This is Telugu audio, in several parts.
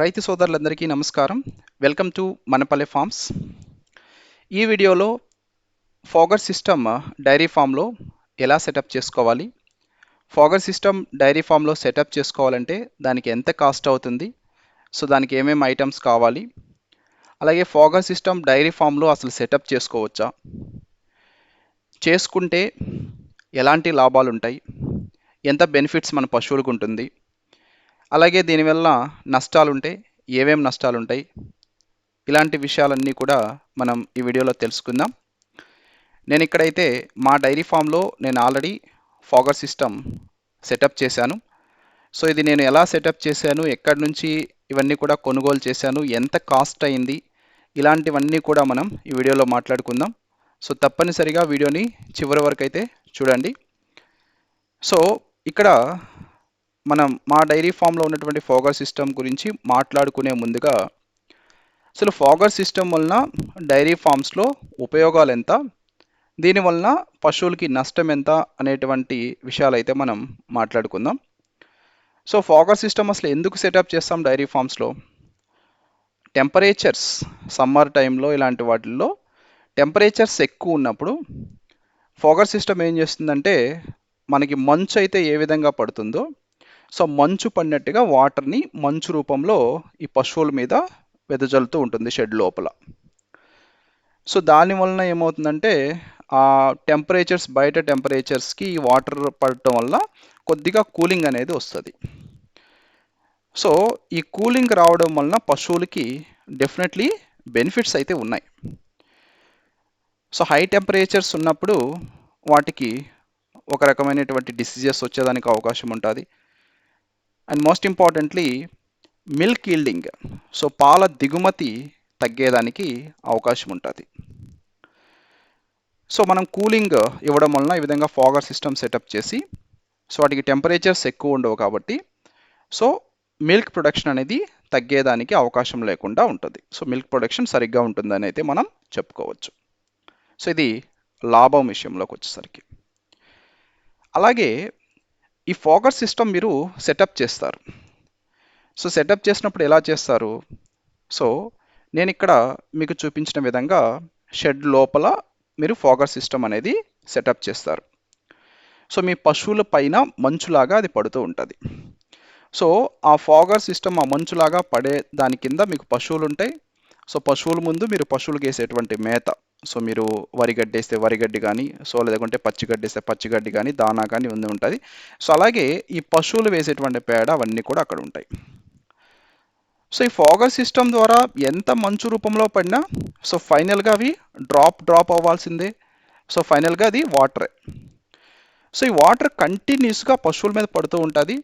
రైతు సోదరులందరికీ నమస్కారం. వెల్కమ్ టు మనపల్లె ఫార్మ్స్ ఈ వీడియోలో ఫాగర్ సిస్టమ్ డైరీ ఫామ్లో ఎలా సెటప్ చేసుకోవాలి? ఫాగర్ సిస్టమ్ డైరీ ఫామ్లో సెటప్ చేసుకోవాలంటే దానికి ఎంత కాస్ట్ అవుతుంది? సో దానికి ఏమేమి ఐటమ్స్ కావాలి? అలాగే ఫాగర్ సిస్టమ్ డైరీ ఫామ్లో అసలు సెటప్ చేసుకోవచ్చా? చేసుకుంటే ఎలాంటి లాభాలు ఉంటాయి ఎంత బెనిఫిట్స్ మన పశువులకు ఉంటుంది? అలాగే దీనివల్ల నష్టాలు ఉంటాయి ఏమేం నష్టాలు ఉంటాయి ఇలాంటి విషయాలన్నీ కూడా మనం ఈ వీడియోలో తెలుసుకుందాం. నేను ఇక్కడైతే మా డైరీ ఫామ్లో నేను ఆల్రెడీ ఫాగర్ సిస్టమ్ సెటప్ చేశాను. సో ఇది నేను ఎలా సెటప్ చేశాను ఎక్కడి నుంచి ఇవన్నీ కూడా కొనుగోలు చేశాను ఎంత కాస్ట్ అయింది ఇలాంటివన్నీ కూడా మనం ఈ వీడియోలో మాట్లాడుకుందాం. సో తప్పనిసరిగా వీడియోని చివరి వరకు అయితే చూడండి. సో ఇక్కడ మనం మా డైరీ ఫామ్లో ఉన్నటువంటి ఫోగర్ సిస్టమ్ గురించి మాట్లాడుకునే ముందుగా అసలు ఫాగర్ సిస్టమ్ వలన డైరీ ఫామ్స్లో ఉపయోగాలు ఎంత? దీనివలన పశువులకి నష్టం ఎంత? అనేటువంటి విషయాలు అయితే మనం మాట్లాడుకుందాం. సో ఫాగర్ సిస్టమ్ అసలు ఎందుకు సెటప్ చేస్తాం డైరీ ఫామ్స్లో? టెంపరేచర్స్ సమ్మర్ టైంలో ఇలాంటి వాటిల్లో టెంపరేచర్స్ ఎక్కువ ఉన్నప్పుడు ఫాగర్ సిస్టమ్ ఏం చేస్తుందంటే మనకి మంచు అయితే ఏ విధంగా పడుతుందో సో మంచు పడినట్టుగా వాటర్ని మంచు రూపంలో ఈ పశువుల మీద వెదజల్లుతూ ఉంటుంది షెడ్ లోపల. సో దాని వలన ఏమవుతుందంటే ఆ టెంపరేచర్స్ బయట టెంపరేచర్స్కి ఈ వాటర్ పడటం వల్ల కొద్దిగా కూలింగ్ అనేది వస్తుంది. సో ఈ కూలింగ్ రావడం వలన పశువులకి డెఫినెట్లీ బెనిఫిట్స్ అయితే ఉన్నాయి. సో హై టెంపరేచర్స్ ఉన్నప్పుడు వాటికి ఒక రకమైనటువంటి డిసీజెస్ వచ్చేదానికి అవకాశం ఉంటుంది. And most importantly milk yielding so పాల దిగుమతి తగ్గేదానికి అవకాశం ఉంటుంది. సో మనం కూలింగ్ ఇవ్వడం వలన ఈ విధంగా ఫాగర్ సిస్టమ్ సెటప్ చేసి సో వాటికి టెంపరేచర్స్ ఎక్కువ ఉండవు కాబట్టి సో మిల్క్ ప్రొడక్షన్ అనేది తగ్గేదానికి అవకాశం లేకుండా ఉంటుంది. సో మిల్క్ ప్రొడక్షన్ సరిగ్గా ఉంటుందని అయితే మనం చెప్పుకోవచ్చు. సో ఇది లాభం విషయంలోకి వచ్చేసరికి. అలాగే ఈ ఫాగర్ సిస్టమ్ మీరు సెటప్ చేస్తారు. సో సెటప్ చేసినప్పుడు ఎలా చేస్తారు? సో నేను ఇక్కడ మీకు చూపించిన విధంగా షెడ్ లోపల మీరు ఫాగర్ సిస్టమ్ అనేది సెటప్ చేస్తారు. సో మీ పశువుల పైన మంచులాగా అది పడుతూ ఉంటుంది. సో ఆ ఫాగర్ సిస్టమ్ ఆ మంచులాగా పడే దాని కింద మీకు పశువులు ఉంటాయి. సో పశువుల ముందు మీరు పశువులకు వేసేటువంటి మేత. సో మీరు వరిగడ్డి వేస్తే వరిగడ్డి కానీ సో లేకుంటే పచ్చిగడ్డి వేస్తే పచ్చిగడ్డి కానీ దానా కానీ ఉంది ఉంటుంది. సో అలాగే ఈ పశువులు వేసేటువంటి పేడ అవన్నీ కూడా అక్కడ ఉంటాయి. సో ఈ ఫాగర్ సిస్టమ్ ద్వారా ఎంత మంచు రూపంలో పడినా సో ఫైనల్గా అవి డ్రాప్ డ్రాప్ అవ్వాల్సిందే. సో ఫైనల్గా అది వాటరే. సో ఈ వాటర్ కంటిన్యూస్గా పశువుల మీద పడుతూ ఉంటుంది.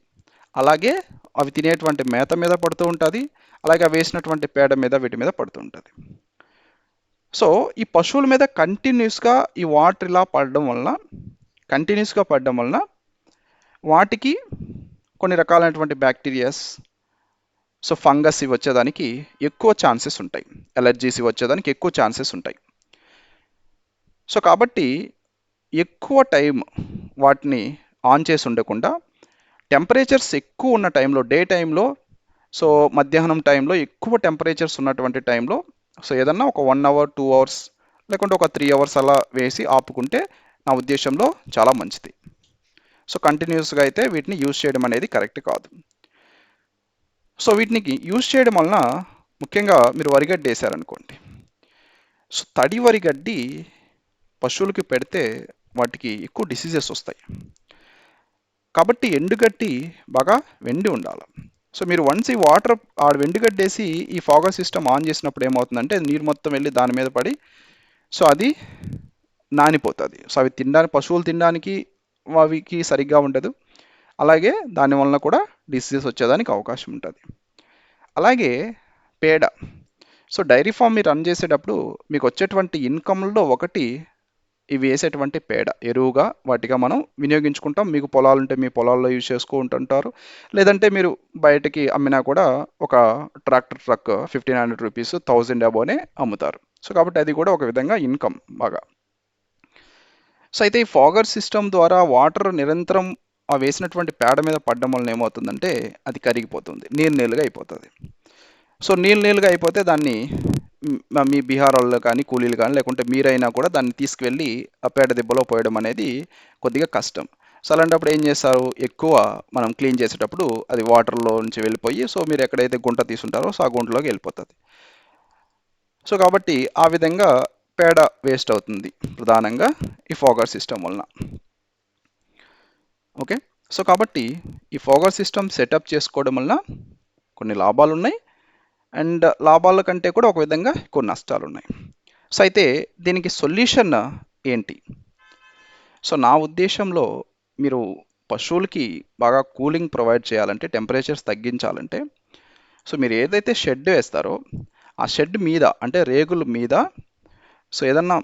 అలాగే అవి తినేటువంటి మేత మీద పడుతూ ఉంటుంది. అలాగే అవి వేసినటువంటి పేడ మీద వీటి మీద పడుతూ ఉంటుంది. సో ఈ పశువుల మీద కంటిన్యూస్గా ఈ వాటర్ ఇలా పడడం వలన కంటిన్యూస్గా పడడం వలన వాటికి కొన్ని రకాలైనటువంటి బ్యాక్టీరియాస్ సో ఫంగస్ ఇవి వచ్చేదానికి ఎక్కువ ఛాన్సెస్ ఉంటాయి. ఎలర్జీస్ ఇవి వచ్చేదానికి ఎక్కువ ఛాన్సెస్ ఉంటాయి. సో కాబట్టి ఎక్కువ టైం వాటిని ఆన్ చేసి ఉండకుండా టెంపరేచర్స్ ఎక్కువ ఉన్న టైంలో డే టైంలో సో మధ్యాహ్నం టైంలో ఎక్కువ టెంపరేచర్స్ ఉన్నటువంటి టైంలో సో ఏదన్నా ఒక వన్ అవర్ టూ అవర్స్ లేకుంటే ఒక త్రీ అవర్స్ అలా వేసి ఆపుకుంటే నా ఉద్దేశంలో చాలా మంచిది. సో కంటిన్యూస్గా అయితే వీటిని యూజ్ చేయడం అనేది కరెక్ట్ కాదు. సో వీటిని యూజ్ చేయడం వలన ముఖ్యంగా మీరు వరిగడ్డి వేసారనుకోండి. సో తడి వరిగడ్డి పశువులకి పెడితే వాటికి ఎక్కువ డిసీజెస్ వస్తాయి. కాబట్టి ఎండుగడ్డి బాగా వెండి ఉండాలి. సో మీరు వన్స్ ఈ వాటర్ ఆడ వెండుగడ్డేసి ఈ ఫాగర్ సిస్టమ్ ఆన్ చేసినప్పుడు ఏమవుతుందంటే నీరు మొత్తం వెళ్ళి దాని మీద పడి సో అది నానిపోతుంది. సో అవి తినడానికి పశువులు తినడానికి అవికి సరిగ్గా ఉండదు. అలాగే దాని వలన కూడా డిసీజెస్ వచ్చేదానికి అవకాశం ఉంటుంది. అలాగే పేడ. సో డైరీ ఫామ్ మీరు రన్ చేసేటప్పుడు మీకు వచ్చేటువంటి ఇన్కమ్లో ఒకటి ఇవి వేసేటువంటి పేడ. ఎరువుగా వాటిగా మనం వినియోగించుకుంటాం. మీకు పొలాలు ఉంటే మీ పొలాల్లో యూజ్ చేసుకుంటుంటారు లేదంటే మీరు బయటకి అమ్మినా కూడా ఒక tractor truck fifteen hundred rupees thousand అబోనే అమ్ముతారు. సో కాబట్టి అది కూడా ఒక విధంగా ఇన్కమ్ బాగా. సో అయితే ఈ ఫాగర్ సిస్టమ్ ద్వారా వాటర్ నిరంతరం ఆ వేసినటువంటి పేడ మీద పడడం వలన ఏమవుతుందంటే అది కరిగిపోతుంది. నీళ్ళు నీళ్ళుగా అయిపోతుంది. సో నీళ్ళు నీళ్ళుగా అయిపోతే దాన్ని మీ బీహార్ వాళ్ళు కానీ కూలీలు కానీ లేకుంటే మీరైనా కూడా దాన్ని తీసుకువెళ్ళి ఆ పేడ దిబ్బలో పోయడం అనేది కొద్దిగా కష్టం. సో అలాంటప్పుడు ఏం చేస్తారు? ఎక్కువ మనం క్లీన్ చేసేటప్పుడు అది వాటర్లో నుంచి వెళ్ళిపోయి సో మీరు ఎక్కడైతే గుంట తీసుంటారో సో ఆ గుంటలోకి వెళ్ళిపోతుంది. సో కాబట్టి ఆ విధంగా పేడ వేస్ట్ అవుతుంది ప్రధానంగా ఈ ఫోగర్ సిస్టమ్ వలన. ఓకే? సో కాబట్టి ఈ ఫోగర్ సిస్టమ్ సెటప్ చేసుకోవడం వలన కొన్ని లాభాలు ఉన్నాయి అండ్ లాభాల కంటే కూడా ఒక విధంగా కొన్ని నష్టాలు ఉన్నాయి సో అయితే దీనికి సొల్యూషన్ ఏంటి? సో నా ఉద్దేశంలో మీరు పశువులకి బాగా కూలింగ్ ప్రొవైడ్ చేయాలంటే టెంపరేచర్స్ తగ్గించాలంటే సో మీరు ఏదైతే షెడ్ వేస్తారో ఆ షెడ్ మీద అంటే రేగుల మీద సో ఏదన్నా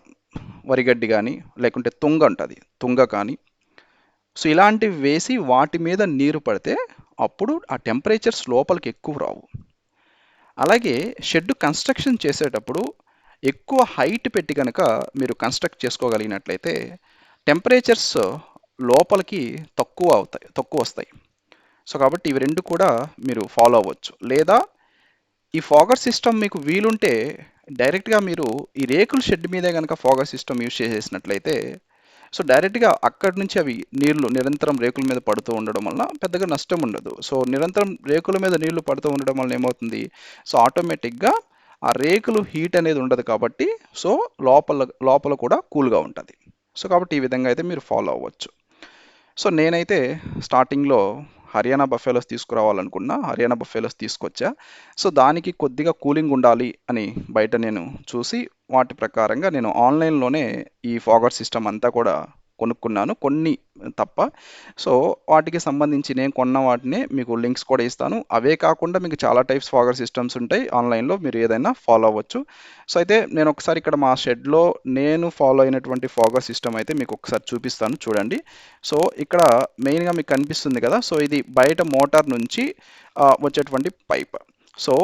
వరిగడ్డి కానీ లేకుంటే తుంగ ఉంటుంది తుంగ కానీ సో ఇలాంటివి వేసి వాటి మీద నీరు పడితే అప్పుడు ఆ టెంపరేచర్స్ లోపలికి ఎక్కువ రావు. అలాగే షెడ్ కన్స్ట్రక్షన్ చేసేటప్పుడు ఎక్కువ హైట్ పెట్టి కనుక మీరు కన్స్ట్రక్ట్ చేసుకోగలిగినట్లయితే టెంపరేచర్స్ లోపలికి తక్కువ అవుతాయి తక్కువ వస్తాయి. సో కాబట్టి ఇవి రెండు కూడా మీరు ఫాలో అవ్వచ్చు. లేదా ఈ ఫాగర్ సిస్టమ్ మీకు వీలుంటే డైరెక్ట్గా మీరు ఈ రేకుల షెడ్ మీదే కనుక ఫాగర్ సిస్టమ్ యూజ్ చేసేసినట్లయితే సో డైరెక్ట్గా అక్కడి నుంచి అవి నీళ్ళు నిరంతరం రేకుల మీద పడుతూ ఉండడం వల్ల పెద్దగా నష్టం ఉండదు. సో నిరంతరం రేకుల మీద నీళ్ళు పడుతూ ఉండడం వల్ల ఏమవుతుంది? సో ఆటోమేటిక్గా ఆ రేకులు హీట్ అనేది ఉండదు కాబట్టి సో లోపల లోపల కూడా కూల్గా ఉంటుంది. సో కాబట్టి ఈ విధంగా అయితే మీరు ఫాలో అవ్వచ్చు. సో నేనైతే స్టార్టింగ్లో హర్యానా బఫేలోస్ తీసుకురావాలనుకున్నా హర్యానా బఫేలోస్ తీసుకొచ్చా. సో దానికి కొద్దిగా కూలింగ్ ఉండాలి అని బయట నేను చూసి వాటి ప్రకారంగా నేను ఆన్లైన్లోనే ఈ ఫాగర్ సిస్టమ్ అంతా కూడా కొనుక్కున్నాను కొన్ని తప్ప. సో వాటికి సంబంధించి నేను కొన్న వాటిని మీకు లింక్స్ కూడా ఇస్తాను. అవే కాకుండా మీకు చాలా టైప్స్ ఫాగర్ సిస్టమ్స్ ఉంటాయి. ఆన్లైన్లో మీరు ఏదైనా ఫాలో అవ్వచ్చు. సో అయితే నేను ఒకసారి ఇక్కడ మా షెడ్లో నేను ఫాలో అయినటువంటి ఫాగర్ సిస్టమ్ అయితే మీకు ఒకసారి చూపిస్తాను. చూడండి. సో ఇక్కడ మెయిన్గా మీకు కనిపిస్తుంది కదా. సో ఇది బయట మోటార్ నుంచి వచ్చేటువంటి పైప్. సో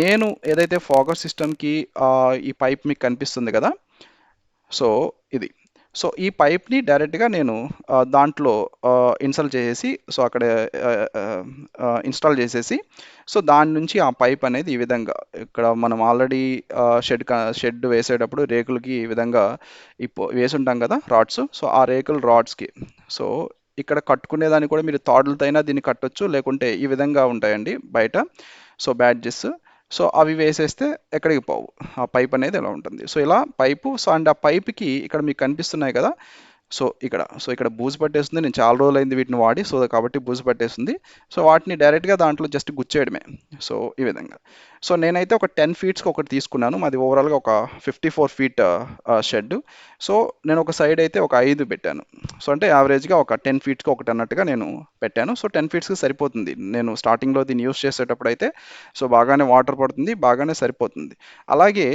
నేను ఏదైతే ఫాగర్ సిస్టమ్కి ఈ పైప్ మీకు కనిపిస్తుంది కదా. సో ఇది. సో ఈ పైప్ని డైరెక్ట్గా నేను దాంట్లో ఇన్స్టాల్ చేసేసి సో అక్కడ ఇన్స్టాల్ చేసేసి సో దాని నుంచి ఆ పైప్ అనేది ఈ విధంగా ఇక్కడ మనం ఆల్రెడీ షెడ్ షెడ్ వేసేటప్పుడు రేకులకి ఈ విధంగా ఇప్పుడు వేసుంటాం కదా రాడ్స్. సో ఆ రేకుల రాడ్స్కి. సో ఇక్కడ కట్టుకునేదాన్ని కూడా మీరు తాడులతో అయినా దీన్ని కట్టొచ్చు లేకుంటే ఈ విధంగా ఉంటాయండి బయట. So badges. సో అవి వేసేస్తే ఎక్కడికి పోవు. ఆ పైప్ అనేది ఇలా ఉంటుంది? సో ఇలా పైపు సో అండ్ ఆ పైప్కి ఇక్కడ మీకు కనిపిస్తున్నాయి కదా సో ఇక్కడ సో ఇక్కడ బూజు పట్టేస్తుంది. నేను చాలా రోజులు అయింది వీటిని వాడి. సో కాబట్టి బూజు పట్టేస్తుంది. సో వాటిని డైరెక్ట్గా దాంట్లో జస్ట్ గుచ్చేయడమే. సో ఈ విధంగా. సో నేనైతే ఒక టెన్ ఫీట్స్కి ఒకటి తీసుకున్నాను. మాది ఓవరాల్గా ఒక fifty four feet shed. So నేను ఒక సైడ్ అయితే ఒక ఐదు పెట్టాను. సో అంటే యావరేజ్గా ఒక టెన్ ఫీట్స్కి ఒకటి అన్నట్టుగా నేను పెట్టాను. సో టెన్ ఫీట్స్కి సరిపోతుంది. నేను స్టార్టింగ్లో దీన్ని యూస్ చేసేటప్పుడు అయితే సో బాగానే వాటర్ పడుతుంది బాగానే సరిపోతుంది. అలాగే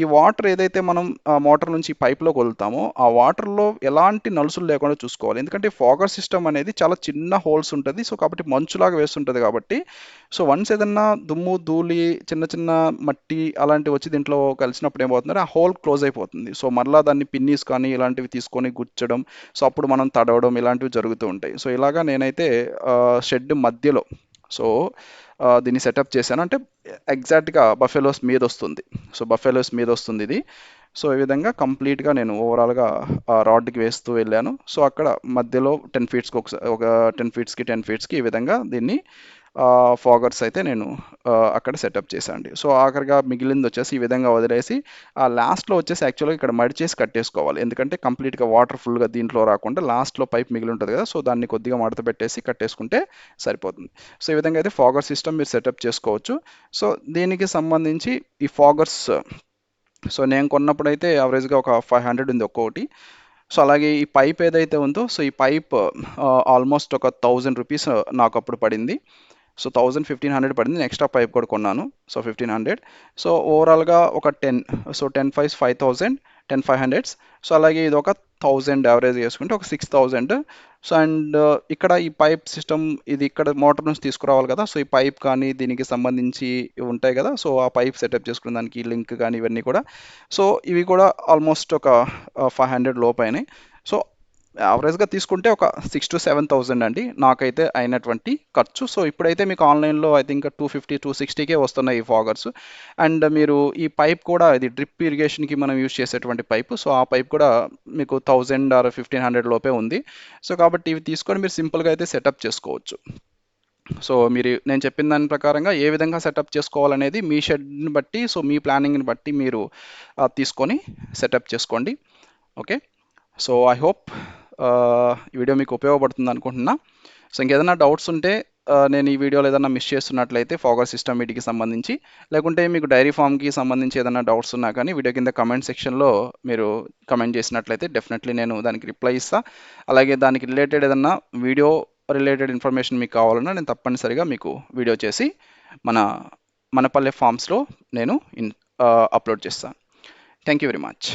ఈ వాటర్ ఏదైతే మనం మోటార్ నుంచి పైప్లోకి వదులుతామో ఆ వాటర్లో ఎలాంటి నలుసులు లేకుండా చూసుకోవాలి. ఎందుకంటే ఫాగర్ సిస్టమ్ అనేది చాలా చిన్న హోల్స్ ఉంటుంది. సో కాబట్టి మంచులాగా వేస్తుంటుంది కాబట్టి. సో వన్స్ ఏదన్నా దుమ్ము ధూళి చిన్న చిన్న మట్టి అలాంటివి వచ్చి దీంట్లో కలిసినప్పుడు ఏమవుతుందంటే ఆ హోల్ క్లోజ్ అయిపోతుంది. సో మరలా దాన్ని పిన్నీస్ కానీ ఇలాంటివి తీసుకొని గుచ్చడం సో అప్పుడు మనం తడవడం ఇలాంటివి జరుగుతూ ఉంటాయి. సో ఇలాగా నేనైతే షెడ్ మధ్యలో సో దీన్ని సెటప్ చేశాను. అంటే ఎగ్జాక్ట్గా బఫెలోస్ మీద వస్తుంది. సో బఫెలోస్ మీద వస్తుంది ఇది. సో ఈ విధంగా కంప్లీట్గా నేను ఓవరాల్గా రాడ్కి వేస్తూ వెళ్ళాను. సో అక్కడ మధ్యలో టెన్ ఫీట్స్కి ఒక ఒక టెన్ ఫీట్స్కి టెన్ ఫీట్స్కి ఈ విధంగా దీన్ని ఫాగర్స్ అయితే నేను అక్కడ సెటప్ చేశాను సో ఆఖరిగా మిగిలింది వచ్చేసి ఈ విధంగా వదిలేసి ఆ లాస్ట్లో వచ్చేసి యాక్చువల్గా ఇక్కడ మడిచేసి కట్టేసుకోవాలి. ఎందుకంటే కంప్లీట్గా వాటర్ ఫుల్గా దీంట్లో రాకుండా లాస్ట్లో పైప్ మిగిలి ఉంటుంది కదా సో దాన్ని కొద్దిగా మడత పెట్టేసి కట్టేసుకుంటే సరిపోతుంది. సో ఈ విధంగా అయితే ఫాగర్ సిస్టమ్ మీరు సెటప్ చేసుకోవచ్చు. సో దీనికి సంబంధించి ఈ ఫాగర్స్ సో నేను కొన్నప్పుడు అయితే యావరేజ్గా ఒక ఫైవ్ హండ్రెడ్ ఉంది ఒక్కొక్కటి. సో అలాగే ఈ పైప్ ఏదైతే ఉందో సో ఈ పైప్ ఆల్మోస్ట్ ఒక థౌజండ్ రూపీస్ నాకు అప్పుడు పడింది. సో థౌజండ్ ఫిఫ్టీన్ హండ్రెడ్ పడింది. ఎక్స్ట్రా పైప్ కూడా కొన్నాను. So fifteen hundred. సో ఓవరాల్గా ఒక ten so ten five five thousand ten five hundreds so అలాగే ఇది ఒక థౌజండ్ యావరేజ్ చేసుకుంటే ఒక six thousand. So and uh, ఇక్కడ ఈ పైప్ సిస్టమ్ ఇది ఇక్కడ మోటార్ నుంచి తీసుకురావాలి కదా. సో ఈ పైప్ కానీ దీనికి సంబంధించి ఇవి ఉంటాయి కదా. సో ఆ పైప్ సెటప్ చేసుకున్న దానికి లింక్ కానీ ఇవన్నీ కూడా. సో ఇవి కూడా ఆల్మోస్ట్ ఒక uh, ఫైవ్ హండ్రెడ్ లోపు అయినాయి సో యావరేజ్గా తీసుకుంటే ఒక సిక్స్ టు సెవెన్ థౌజండ్ అండి. నాకైతే అయినటువంటి ఖర్చు. సో ఇప్పుడైతే మీకు ఆన్లైన్లో I think two fifty two sixty K వస్తున్నాయి ఈ ఫాగర్స్ అండ్ మీరు ఈ పైప్ కూడా ఇది డ్రిప్ ఇరిగేషన్కి మనం యూజ్ చేసేటువంటి పైపు సో ఆ పైప్ కూడా మీకు థౌజండ్ ఆర్ ఫిఫ్టీన్ హండ్రెడ్ లోపే ఉంది. సో కాబట్టి ఇవి తీసుకొని మీరు సింపుల్గా అయితే సెటప్ చేసుకోవచ్చు. సో మీరు నేను చెప్పిన దాని ప్రకారంగా ఏ విధంగా సెటప్ చేసుకోవాలనేది మీ షెడ్ని బట్టి సో మీ ప్లానింగ్ని బట్టి మీరు తీసుకొని సెటప్ చేసుకోండి. ఓకే సో ఐ హోప్ ఈ వీడియో మీకు ఉపయోగపడుతుంది అనుకుంటున్నా. సో ఇంకేదైనా డౌట్స్ ఉంటే నేను ఈ వీడియోలో ఏదైనా మిస్ చేస్తున్నట్లయితే ఫాగర్ సిస్టమ్ వీటికి సంబంధించి లేకుంటే మీకు డైరీ ఫామ్కి సంబంధించి ఏదైనా డౌట్స్ ఉన్నా కానీ వీడియో కింద కమెంట్ సెక్షన్లో మీరు కమెంట్ చేసినట్లయితే డెఫినెట్లీ నేను దానికి రిప్లై ఇస్తాను అలాగే దానికి రిలేటెడ్ ఏదన్నా వీడియో రిలేటెడ్ ఇన్ఫర్మేషన్ మీకు కావాలన్నా నేను తప్పనిసరిగా మీకు వీడియో చేసి మన మనపల్లె ఫామ్స్లో నేను ఇన్ అప్లోడ్ చేస్తాను థ్యాంక్ యూ వెరీ మచ్